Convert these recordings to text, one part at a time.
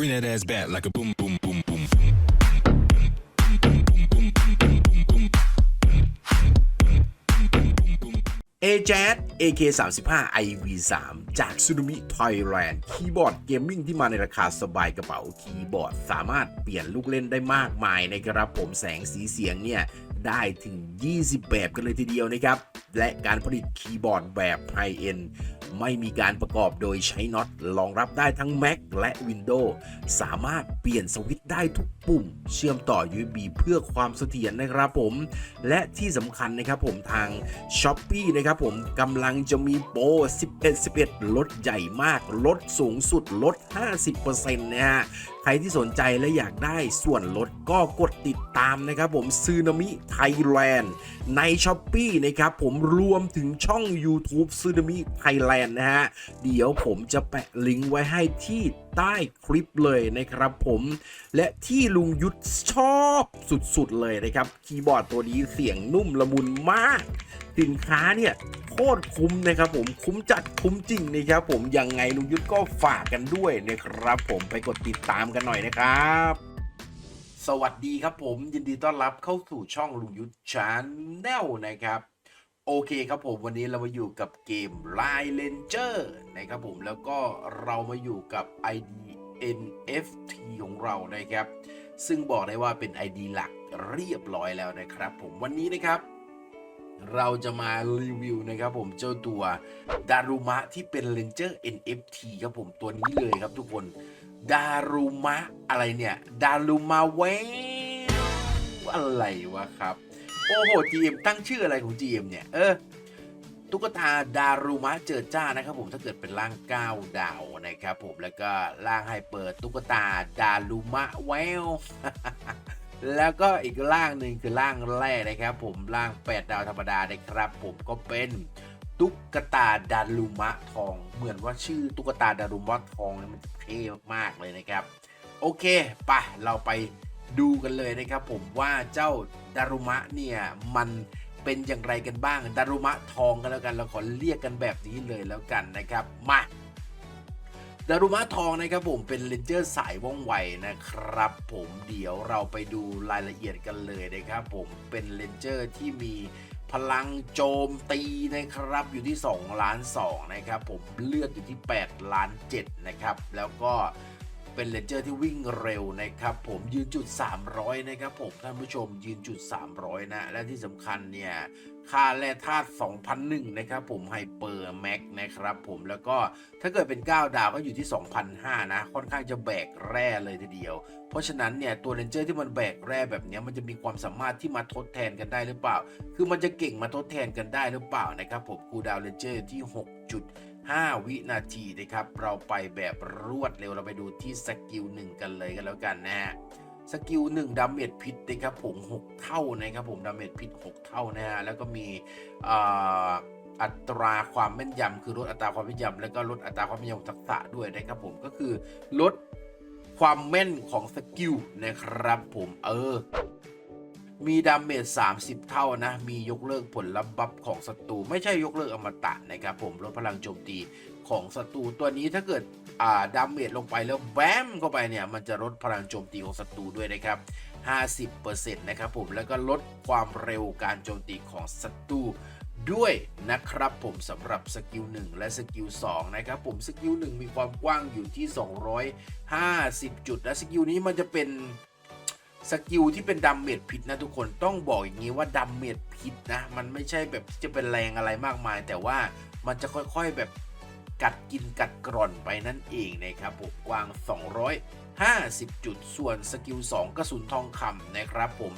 Bring that ass back like a boom, boom, boom, boom. เอเจ AK35 IV3 จากซูนมิไทยแลนด์คีย์บอร์ดเกมมิ่งที่มาในราคาสบายกระเป๋าคีย์บอร์ดสามารถเปลี่ยนลูกเล่นได้มากมายนะครับผมแสงสีเสียงเนี่ยได้ถึง 20 แบบกันเลยทีเดียวนะครับ และการผลิตคีย์บอร์ดแบบไฮเอ็น ไม่มีการประกอบโดยใช้น็อตรองรับได้ทั้ง Mac และ Windows สามารถเปลี่ยนสวิตช์ได้ทุกปุ่ม เชื่อมต่อ USB เพื่อความเสถียรนะครับผม และที่สำคัญนะครับผมทาง s h อ p e e นะครับผมกำลังจะมีโปร 11 11 ลดใหญ่มาก ลดสูงสุดลด 50%นะฮะใครที่สนใจและอยากได้ส่วนลดก็กดติดตามนะครับผมซูนามิไทยแลนด์ใน s h อ p e e นะครับผมรวมถึงช่อง YouTube ซูนามิไทยแลนด์นะฮะ เดี๋ยวผมจะแปะลิงก์ไว้ให้ที่ใต้คลิปเลยนะครับผมและที่ลุงยุทธชอบสุดๆเลยนะครับ คีย์บอร์ดตัวนี้เสียงนุ่มละมุนมาก สินค้าเนี่ยโคตรคุ้มนะครับผมคุ้มจัดคุ้มจริงนะครับผมยังไงลุงยุทธก็ฝากกันด้วยนะครับ ผมไปกดติดตามกันหน่อยนะครับสวัสดีครับผมยินดีต้อนรับเข้าสู่ช่องลุงยุทธชาแนลนะครับ โอเคครับผมวันนี้เรามาอยู่กับเกม Line Ranger นะครับผมแล้วก็เรามาอยู่กับ ID NFT ของเรานะครับ ซึ่งบอกได้ว่าเป็น ID หลักเรียบร้อยแล้วนะครับผมวันนี้นะครับ เราจะมารีวิวนะครับผมเจ้าตัวดารุมะที่เป็น Ranger NFT ครับผมตัวนี้เลยครับทุกคนดารุมะอะไรเนี่ย ดารุมะเวอะไรวะครับ โอ้โห GM ตั้งชื่ออะไรของ GM เนี่ย เออ ตุ๊กตาดารุมะเจิดจ้านะครับผมถ้าเกิดเป็นร่าง9ดาวนะครับผมแล้วก็ร่างไฮเปิดตุ๊กตาดารุมะแววแล้วก็อีกร่างหนึ่งคือร่างแรกนะครับ ผมร่าง8ดาวธรรมดานะครับ ผมก็เป็นตุ๊กตาดารุมะทอง เหมือนว่าชื่อตุ๊กตาดารุมะทองเนี่ยมันเท่มากๆเลยนะครับ โอเคปะเราไป ดูกันเลยนะครับผมว่าเจ้าดารุมะเนี่ยมันเป็นอย่างไรกันบ้าง ดารุมะทองกันแล้วกันเราขอเรียกกันแบบนี้เลยแล้วกันนะครับมาดารุมะทองนะครับผมเป็นเลนเจอร์สายว่องไวนะครับผมเดี๋ยวเราไปดูรายละเอียดกันเลยนะครับผมเป็นเลนเจอร์ที่มีพลังโจมตีนะครับอยู่ที่ 2 ล้าน2นะครับผมเลือดอยู่ที่ 8 ล้าน7นะครับแล้วก็ เป็นเลนเจอร์ที่วิ่งเร็วนะครับผมยืนจุด 300 นะครับผมท่านผู้ชมยืนจุด 300 นะ และที่สำคัญเนี่ยค่าแร่ธาตุ2001นะครับผมไฮเปอร์แม็กนะครับผมแล้วก็ถ้าเกิดเป็น 9 ดาวก็อยู่ที่ 2005 นะ ค่อนข้างจะแบกแร่เลยทีเดียว เพราะฉะนั้นเนี่ยตัวเลนเจอร์ที่มันแบกแร่แบบนี้มันจะมีความสามารถที่มาทดแทนกันได้หรือเปล่า คือมันจะเก่งมาทดแทนกันได้หรือเปล่านะครับผมคูดาวเลนเจอร์ที่ 5 วินาทีนะครับ เราไปแบบรวดเร็วเราไปดูที่สกิลหนึ่งกันเลยกันแล้วกันนะฮะสกิล1ดาเมจพิษนะครับผม 6 เท่านะครับผมดาเมจพิษ 6 เท่านะฮะแล้วก็มีอัตราความแม่นยำคือลดอัตราความแม่นยำแล้วก็ลดอัตราความแม่นยำทักษะด้วยนะครับผมก็คือลดความแม่นของสกิลนะครับผมเออ มีดาเมจ30 เท่านะ มียกเลิกผลลัพธ์บัฟของศัตรูไม่ใช่ยกเลิกอมตะนะครับผมลดพลังโจมตีของศัตรูตัวนี้ถ้าเกิดอ่าดาเมจลงไปแล้วแบมเข้าไปเนี่ย มันจะลดพลังโจมตีของศัตรูด้วยนะครับ 50%นะครับผมแล้วก็ลดความเร็วการโจมตีของศัตรูด้วยนะครับผมสำหรับสกิล1และสกิล2นะครับผมสกิล1มีความกว้างอยู่ที่ 250 จุด และสกิลนี้มันจะเป็น สกิลที่เป็นดัมเมจพิษนะทุกคนต้องบอกอย่างนี้ว่าดัมเมจพิษนะ มันไม่ใช่แบบที่จะเป็นแรงอะไรมากมาย แต่ว่ามันจะค่อยๆแบบกัดกินกัดกร่อนไปนั่นเองนะครับผมกว้าง 250 จุด ส่วนสกิล 2 กระสุนทองคำนะครับผม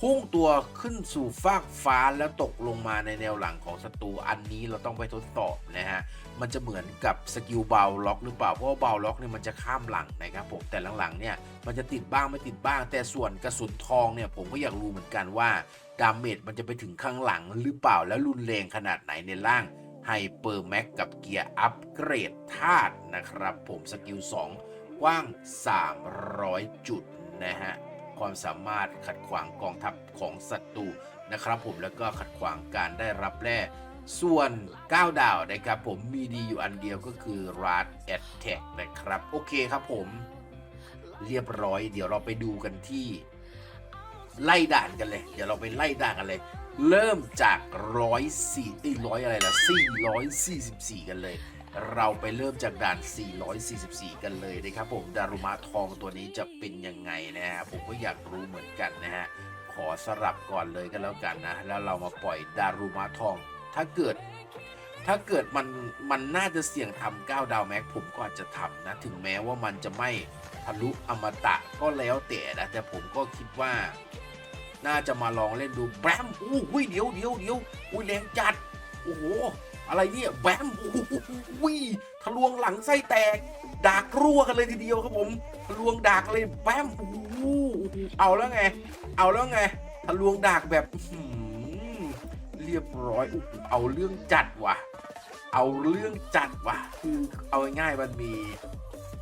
พุ่งตัวขึ้นสู่ฟากฟ้าแล้วตกลงมาในแนวหลังของศัตรูอันนี้เราต้องไปทดสอบนะฮะ มันจะเหมือนกับสกิลเบาล็อกหรือเปล่า เพราะว่าเบาล็อกเนี่ยมันจะข้ามหลังนะครับผม แต่หลังๆเนี่ยมันจะติดบ้างไม่ติดบ้าง แต่ส่วนกระสุนทองเนี่ยผมก็อยากรู้เหมือนกันว่าดาเมจมันจะไปถึงข้างหลังหรือเปล่าแล้วรุนแรงขนาดไหนในร่างไฮเปอร์แม็กกับเกียร์อัปเกรดธาตุนะครับผมสกิล2กว้าง 300 จุดนะฮะ ความสามารถขัดขวางกองทัพของศัตรูนะครับผมแล้วก็ขัดขวางการได้รับแร่ส่วน 9 ดาวนะครับผมมีดีอยู่อันเดียวก็คือ r a d Attack นะครับ โอเคครับผม เรียบร้อยเดี๋ยวเราไปดูกันที่ ไล่ด่านกันเลย เดี๋ยวเราไปไล่ด่านกันเลย เริ่มจากร้อยสี่ร้อยอะไรล่ะสี่ร้อยสี่สิบสี่กันเลย เราไปเริ่มจากด่าน 444 กันเลยนะครับผม ดารุมะทองตัวนี้จะเป็นยังไงนะฮะ ผมก็อยากรู้เหมือนกันนะฮะ ขอสลับก่อนเลยก็แล้วกันนะ แล้วเรามาปล่อยดารุมะทอง ถ้าเกิด ถ้าเกิดมัน มันน่าจะเสี่ยงทำ9ดาวแม็กผมก็อาจจะทำนะ ถึงแม้ว่ามันจะไม่ทะลุอมตะก็แล้วแต่นะ แต่ผมก็คิดว่า น่าจะมาลองเล่นดูแบมอู้หุยเดี๋ยวเดี๋ยวเดี๋ยวอุ้ยแรงจัด โอ้โห อะไรเนี่ยแบมโอ้โหทะลวงหลังไส้แตกดากรั่วกันเลยทีเดียวครับผมทะลวงดากเลยแบมโอ้โหเอาแล้วไง เอาแล้วไงทะลวงดากแบบเรียบร้อยอ้โหเอาเรื่องจัดว่ะ เอาเรื่องจัดว่ะ คือเอาง่ายๆมันมี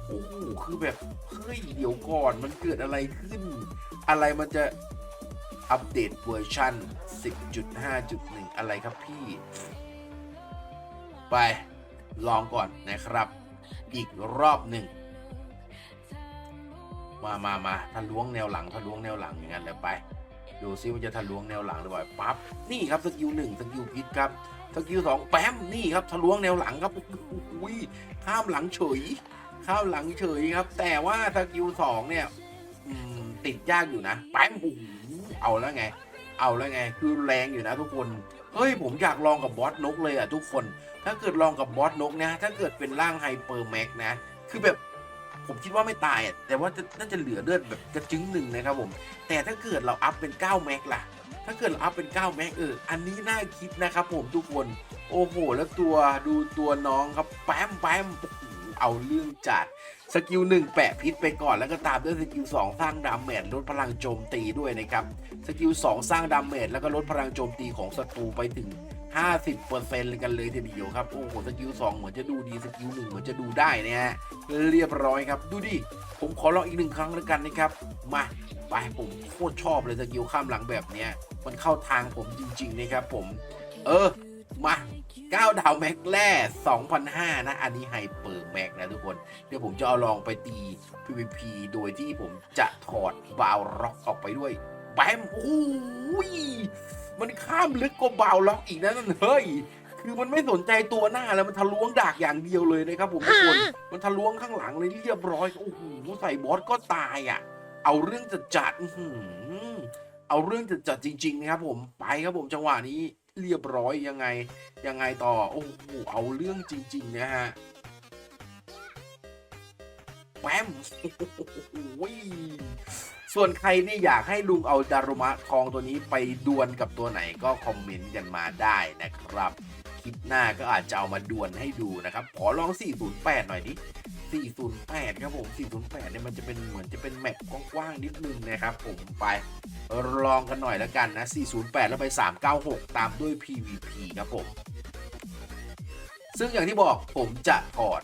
โอ้โหคือแบบเฮ้ยเดี๋ยวก่อนมันเกิดอะไรขึ้น อะไรมันจะอัปเดตเวอร์ชัน10.5.1 อะไรครับพี่ ไปลองก่อนนะครับ อีกรอบหนึ่ง มามามาทะลวงแนวหลังทะลวงแนวหลังอย่างนั้นเลยไป ดูซิว่าจะทะลวงแนวหลังหรือเปล่าปั๊บนี่ครับสกิลหนึ่งสกิลพิษครับสกิลสองแป๊มนี่ครับทะลวงแนวหลังครับโอ้ยข้ามหลังเฉยข้ามหลังเฉยครับ แต่ว่าสกิลสองเนี่ยติดยากอยู่นะแป๊มโอ้โหเอาแล้วไง เอาแล้วไง คือแรงอยู่นะทุกคน เฮ้ยผมอยากลองกับบอสนกเลยอะทุกคน ถ้าเกิดลองกับบอสนกนะ ถ้าเกิดเป็นร่างไฮเปอร์แม็กนะ คือแบบผมคิดว่าไม่ตายอะแต่ว่าจะน่าจะเหลือเลือดแบบกระจึงหนึ่งนะครับผม แต่ถ้าเกิดเราอัพเป็น9แม็กล่ะ ถ้าเกิดเราอัพเป็น9แม็กเออ อันนี้น่าคิดนะครับผมทุกคน โอ้โห แล้วตัวดูตัวน้องครับแป๊มแป๊มโอ้โห เอาเรื่องจัดสกิลหนึ่งแปะพิษไปก่อนแล้วก็ตามด้วยสกิลสองสร้างดาเมจลดพลังโจมตีด้วยนะครับสกิล2สร้างดาเมจแล้วก็ลดพลังโจมตีของศัตรูไปถึง 50%เลยกันเลยทีเดียวครับโอ้โหสกิล2เหมือนจะดูดีสกิล1เหมือนจะดูได้นะฮะเรียบร้อยครับ ดูดิผมขอลองอีกหนึ่งครั้งแล้วกันนะครับมาไปผมโคตรชอบเลยสกิลข้ามหลังแบบเนี้ยมันเข้าทางผมจริง ๆ นะครับผม เออมา 9 ดาวแม็กแร่2,005นะ อันนี้ไฮเปอร์แม็กนะทุกคน เดี๋ยวผมจะเอาลองไปตี PVP โดยที่ผมจะถอดบาวล็อกออกไปด้วยแบมโอ้ยมันข้ามลึกกว่าบาวล็อกอีกนะนั่นเฮ้ยคือมันไม่สนใจตัวหน้าแล้วมันทะลวงดากอย่างเดียวเลยนะครับผมทุกคนมันทะลวงข้างหลังเลยเรียบร้อยโอ้โหใส่บอสก็ตายอะ เอาเรื่องจะจัดๆอื้อหือเอาเรื่องจะจัดๆจริง ๆ นะครับผมไปครับผมจังหวะนี้ เรียบร้อยยังไงยังไงต่อ โอ้โหเอาเรื่องจริง ๆ นะฮะแปมโอ้ยส่วนใครนี่อยากให้ลุงเอาดารุมะทองตัวนี้ไปดวลกับตัวไหนก็คอมเมนต์กันมาได้นะครับ คลิปหน้าก็อาจจะเอามาดวลให้ดูนะครับ ขอลอง 408 หน่อยดิ 408 ครับผม 408 เนี่ยมันจะเป็นเหมือนจะเป็นแมปกว้างๆนิดนึงนะครับผมไปลองกันหน่อยแล้วกันนะ 408 แล้วไป 396 ตามด้วย PVP ครับผม ซึ่งอย่างที่บอกผมจะถอด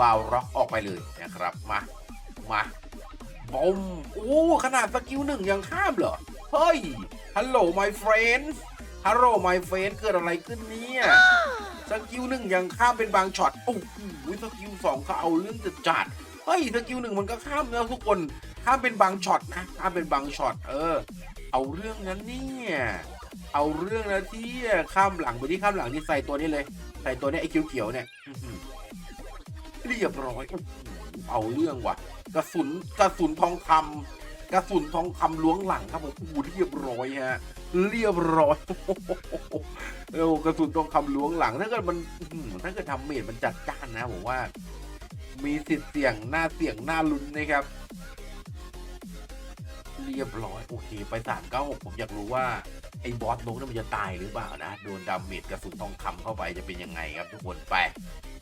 บาวร็อกออกไปเลยนะครับ มา มาบอมโอ้ขนาดสกิลหนึ่งยังข้ามเหรอ เฮ้ย ฮัลโหล my friend ฮัลโหล my friend เกิดอะไรขึ้นเนี่ย สกิลหนึ่งยังข้ามเป็นบางช็อตโอ้โหสกิลสองก็เอาเรื่องจัดจัดเฮ้ยสกิลหนึ่งมันก็ข้ามแล้วทุกคนข้ามเป็นบางช็อตนะข้ามเป็นบางช็อตเออ เอาเรื่องนั้นเนี่ยเอาเรื่องนะที่ข้ามหลังไปที่ข้ามหลังที่ใส่ตัวนี้เลย ใส่ตัวนี้ไอ้เขียวๆเนี่ยเรียบร้อยเอาเรื่องว่ะ กระสุนกระสุนทองคำ กระสุนทองคำล้วงหลังครับผมโอ้โหเรียบร้อยฮะเรียบร้อยโอ้กระสุนทองคำล้วงหลังถ้าเกิดมันถ้าเกิดทำเมดมันจัดจ้านนะผมว่า มีสิทธิ์เสี่ยงหน้าเสี่ยงหน้าลุ้นนะครับ เรียบร้อย โอเค ไปสามเก้าหกผมอยากรู้ว่า ไอ้บอสนกนี่มันจะตายหรือเปล่านะ โดนดาเมจกระสุนทองคำเข้าไปจะเป็นยังไงครับทุกคนไป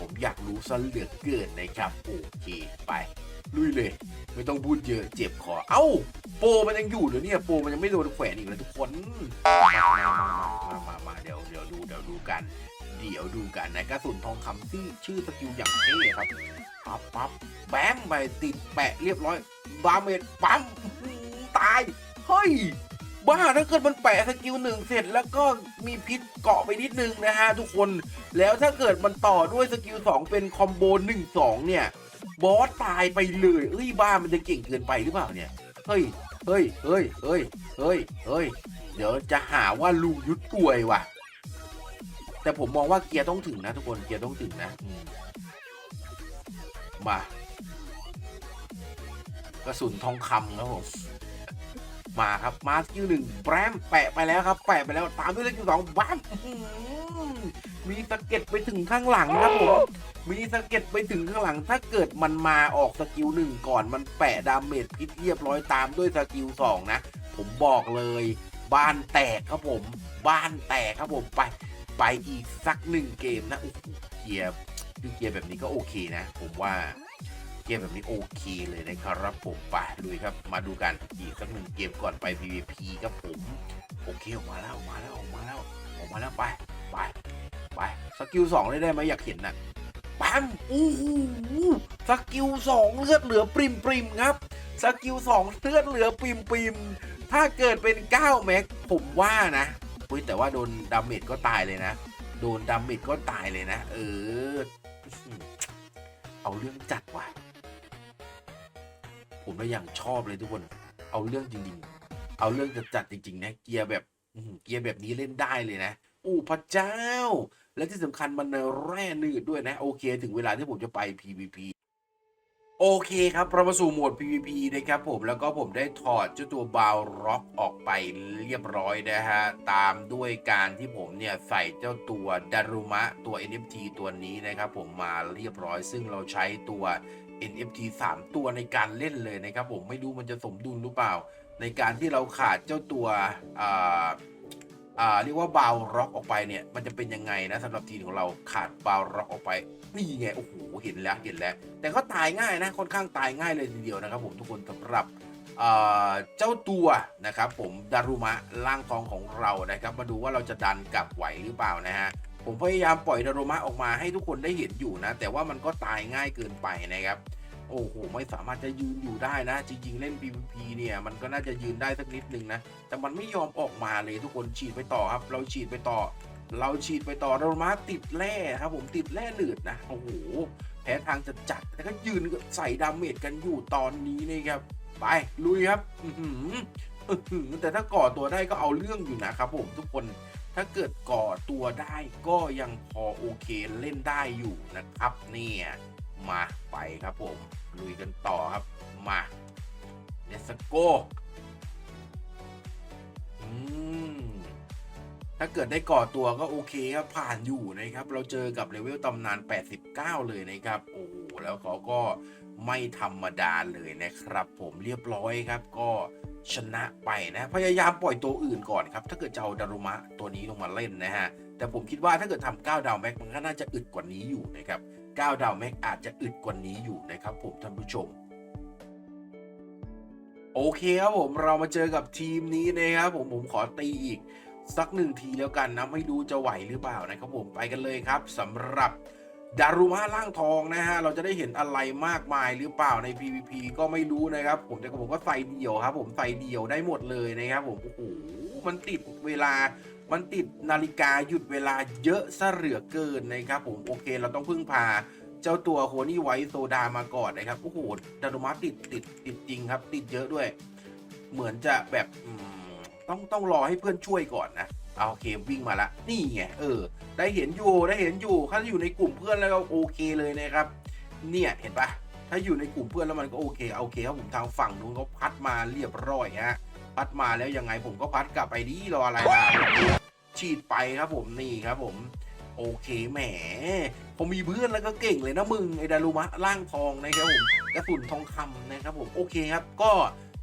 ผมอยากรู้ซะเหลือเกินนะครับโอเคไปลุยเลย ไม่ต้องพูดเยอะเจ็บคอเอ้า โปมันยังอยู่เหรอเนี่ยโปมันยังไม่โดนแขวนอีกเลยทุกคนมามามามาเดี๋ยวเดี๋ยวดูเดี๋ยวดูกัน เดี๋ยวดูกันนะกระสุนทองคำชื่ชื่อสกิลอย่างเท่ครับปั๊บปั๊บแบมไปติดแปะเรียบร้อยบาเมจปั๊ม ตาย เฮ้ย บ้าถ้าเกิดมันแปะสกิลหนึ่งเสร็จแล้วก็มีพิษเกาะไปนิดนึงนะฮะทุกคน แล้วถ้าเกิดมันต่อด้วยสกิล2เป็นคอมโบ1 2เนี่ย บอสตายไปเลย เอ้ยบ้ามันจะเก่งเกินไปหรือเปล่าเนี่ย เฮ้ย เฮ้ย เฮ้ย เฮ้ย เฮ้ย เฮ้ย เดี๋ยวจะหาว่าลุงยุทธป่วยว่ะ แต่ผมมองว่าเกียร์ต้องถึงนะ ทุกคน เกียร์ต้องถึงนะมมากระสุนทองคำครับผม มาครับมาสกิลหนึ่งแปรมแปะไปแล้วครับ แปะไปแล้วตามด้วยสกิลสองบ้ามมีสะเก็ดไปถึงข้างหลังครับผมมีสะเก็ดไปถึงข้างหลัง ถ้าเกิดมันมาออกสกิลหนึ่งก่อนมันแปะดาเมจพิษเรียบร้อยตามด้วยสกิลสองนะ ผมบอกเลย บ้านแตกครับผม บ้านแตกครับผมไปไปอีกสักหนึ่งเกมนะโอ้โหเกียร์คือเกียร์แบบนี้ก็โอเคนะ ผมว่า เกมแบบนี้โอเคเลยนะครับผมไปลุยครับ มาดูกันอีกสักหนึ่งเกมก่อนไป PVP ครับผมโอเคออกมาแล้วออกมาแล้วออกมาแล้วออกมาแล้วไปไปไปสกิลสองได้ไหมอยากเห็นน่ะปั๊มอู้หูสกิลสองเลือดเหลือปริมปริมครับสกิลสองเลือดเหลือปริมปริมถ้าเกิดเป็น 9 แม็กผมว่านะเฮ้ยแต่ว่าโดนดาเมจก็ตายเลยนะ โดนดาเมจก็ตายเลยนะ เออ เอาเรื่องจัดว่ะ ผมก็ยังชอบเลยทุกคน เอาเรื่องจริงๆ เอาเรื่องจัดจัดๆจริงๆนะเกียร์แบบเกียร์แบบนี้เล่นได้เลยนะอู้พระเจ้า และที่สำคัญมันแร่นืดด้วยนะ โอเค ถึงเวลาที่ผมจะไป PVP โอเคครับเรามาสู่โหมด PVP นะครับผมแล้วก็ผมได้ถอดเจ้าตัวบาวร็อกออกไปเรียบร้อยนะฮะ ตามด้วยการที่ผมเนี่ย ใส่เจ้าตัวดารุมะตัว NFT ตัวนี้นะครับผมมาเรียบร้อย ซึ่งเราใช้ตัว NFT 3 ตัวในการเล่นเลยนะครับ ผมไม่รู้มันจะสมดุลหรือเปล่า ในการที่เราขาดเจ้าตัวอ่าอ่าเรียกว่าบาวร็อกออกไปเนี่ย มันจะเป็นยังไงนะสำหรับทีมของเราขาดบาวร็อกออกไปนี่ไงโอ้โหเห็นแล้วเห็นแล้ว แต่ก็ตายง่ายนะค่อนข้างตายง่ายเลยทีเดียวนะครับ ผมทุกคนสำหรับเอ่อเจ้าตัวนะครับผมดารุมะร่างทองของเรานะครับ มาดูว่าเราจะดันกลับไหวหรือเปล่านะฮะ ผมพยายามปล่อยดารมะออกมาให้ทุกคนได้เห็นอยู่นะ แต่ว่ามันก็ตายง่ายเกินไปนะครับ โอ้โห ไม่สามารถจะยืนอยู่ได้นะ จริงๆ เล่น PVP เนี่ย มันก็น่าจะยืนได้สักนิดนึงนะ แต่มันไม่ยอมออกมาเลยทุกคนฉีดไปต่อครับ เราฉีดไปต่อ เราฉีดไปต่อเรมาติดแร่ครับผมติดแร่หนืดนะ โอ้โห แพ้ทางจะจัดแต่ก็ยืนใส่ดาเมจกันอยู่ตอนนี้นะครับ ไปลุยครับแต่ถ้าก่อตัวได้ก็เอาเรื่องอยู่นะครับผมทุกคน ถ้าเกิดก่อตัวได้ก็ยังพอโอเคเล่นได้อยู่นะครับเนี่ยมาไปครับผม ลุยกันต่อครับ มาเลสโกอืมถ้าเกิดได้ก่อตัวก็โอเคครับผ่านอยู่นะครับ เราเจอกับเลเวลตำนาน 89 เลยนะครับ โอ้แล้วเขาก็ไม่ธรรมดาเลยนะครับ ผมเรียบร้อยครับก็ ชนะไปนะพยายามปล่อยตัวอื่นก่อนครับ ถ้าเกิดจะเอาดารุมะตัวนี้ลงมาเล่นนะฮะ แต่ผมคิดว่าถ้าเกิดทำ9ดาวแม็กมันก็น่าจะอึดกว่านี้อยู่นะครับ9ดาวแม็กอาจจะอึดกว่านี้อยู่นะครับผมท่านผู้ชมโอเคครับผมเรามาเจอกับทีมนี้นะครับผมผมขอตีอีก สักหนึ่งทีแล้วกันนะไม่รู้จะไหวหรือเปล่านะครับผมไปกันเลยครับสำหรับ ดารุมะล่างทองนะฮะ เราจะได้เห็นอะไรมากมายหรือเปล่าใน PVP ก็ไม่รู้นะครับ ผมแต่ผมก็ใส่เดี่ยวครับ ผมใส่เดี่ยวได้หมดเลยนะครับผม โอ้โห มันติดเวลา มันติดนาฬิกาหยุดเวลาเยอะซะเหลือเกินนะครับผม โอเค เราต้องพึ่งพาเจ้าตัวโฮนี่ไวโซดามาก่อนนะครับ โอ้โห ดารุมะติดติดติดจริงครับ ติดเยอะด้วย เหมือนจะแบบต้องต้องรอให้เพื่อนช่วยก่อนนะ เอาโอเควิ่งมาละนี่ไงเออ ได้เห็นอยู่ได้เห็นอยู่ถ้าอยู่ในกลุ่มเพื่อนแล้วก็โอเคเลยนะครับ เนี่ยเห็นปะถ้าอยู่ในกลุ่มเพื่อนแล้วมันก็โอเคโอเคครับผมทางฝั่งนู้นเขาพัดมาเรียบร้อยฮะพัดมาแล้วยังไงผมก็พัดกลับไปดีรออะไรล่ะฉีดไปครับผมนี่ครับผมโอเคแหม ผมมีเพื่อนแล้วก็เก่งเลยนะมึงไอ้ดารุมะร่างทองนะครับผมกระสุนทองคำนะครับผมโอเคครับ ก็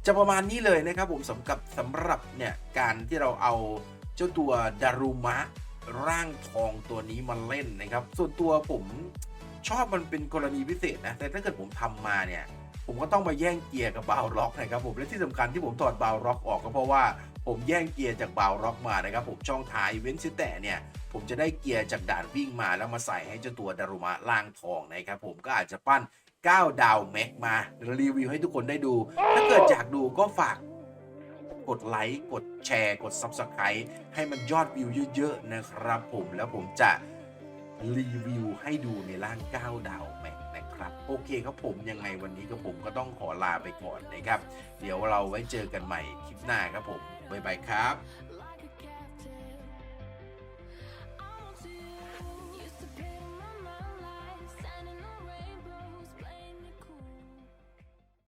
จะประมาณนี้เลยนะครับผมสำหรับสำหรับเนี่ยการที่เราเอา เจ้าตัวดารุมะร่างทองตัวนี้มาเล่นนะครับ ส่วนตัวผมชอบมันเป็นกรณีพิเศษนะ แต่ถ้าเกิดผมทำมาเนี่ย ผมก็ต้องมาแย่งเกียร์กับบาวล็อกนะครับผม และที่สำคัญที่ผมถอดบาวล็อกออกก็เพราะว่าผมแย่งเกียร์จากบาวล็อกมานะครับ ผมช่องท้ายเว้นซิแต่เนี่ย ผมจะได้เกียร์จากด่านวิ่งมาแล้วมาใส่ให้เจ้าตัวดารุมะล่างทองนะครับผมก็อาจจะปั้น9 ดาวแม็กมารีวิวให้ทุกคนได้ดู ถ้าเกิดอยากดูก็ฝาก กดไลค์กดแชร์ กด Subscribe ให้มันยอดวิวเยอะๆนะครับผมแล้วผมจะรีวิวให้ดูในร่าง9ดาวแม็กนะครับ โอเคครับผมยังไงวันนี้ก็ผมก็ต้องขอลาไปก่อนนะครับ เดี๋ยวเราไว้เจอกันใหม่คลิปหน้าครับผม บ๊ายบายครับ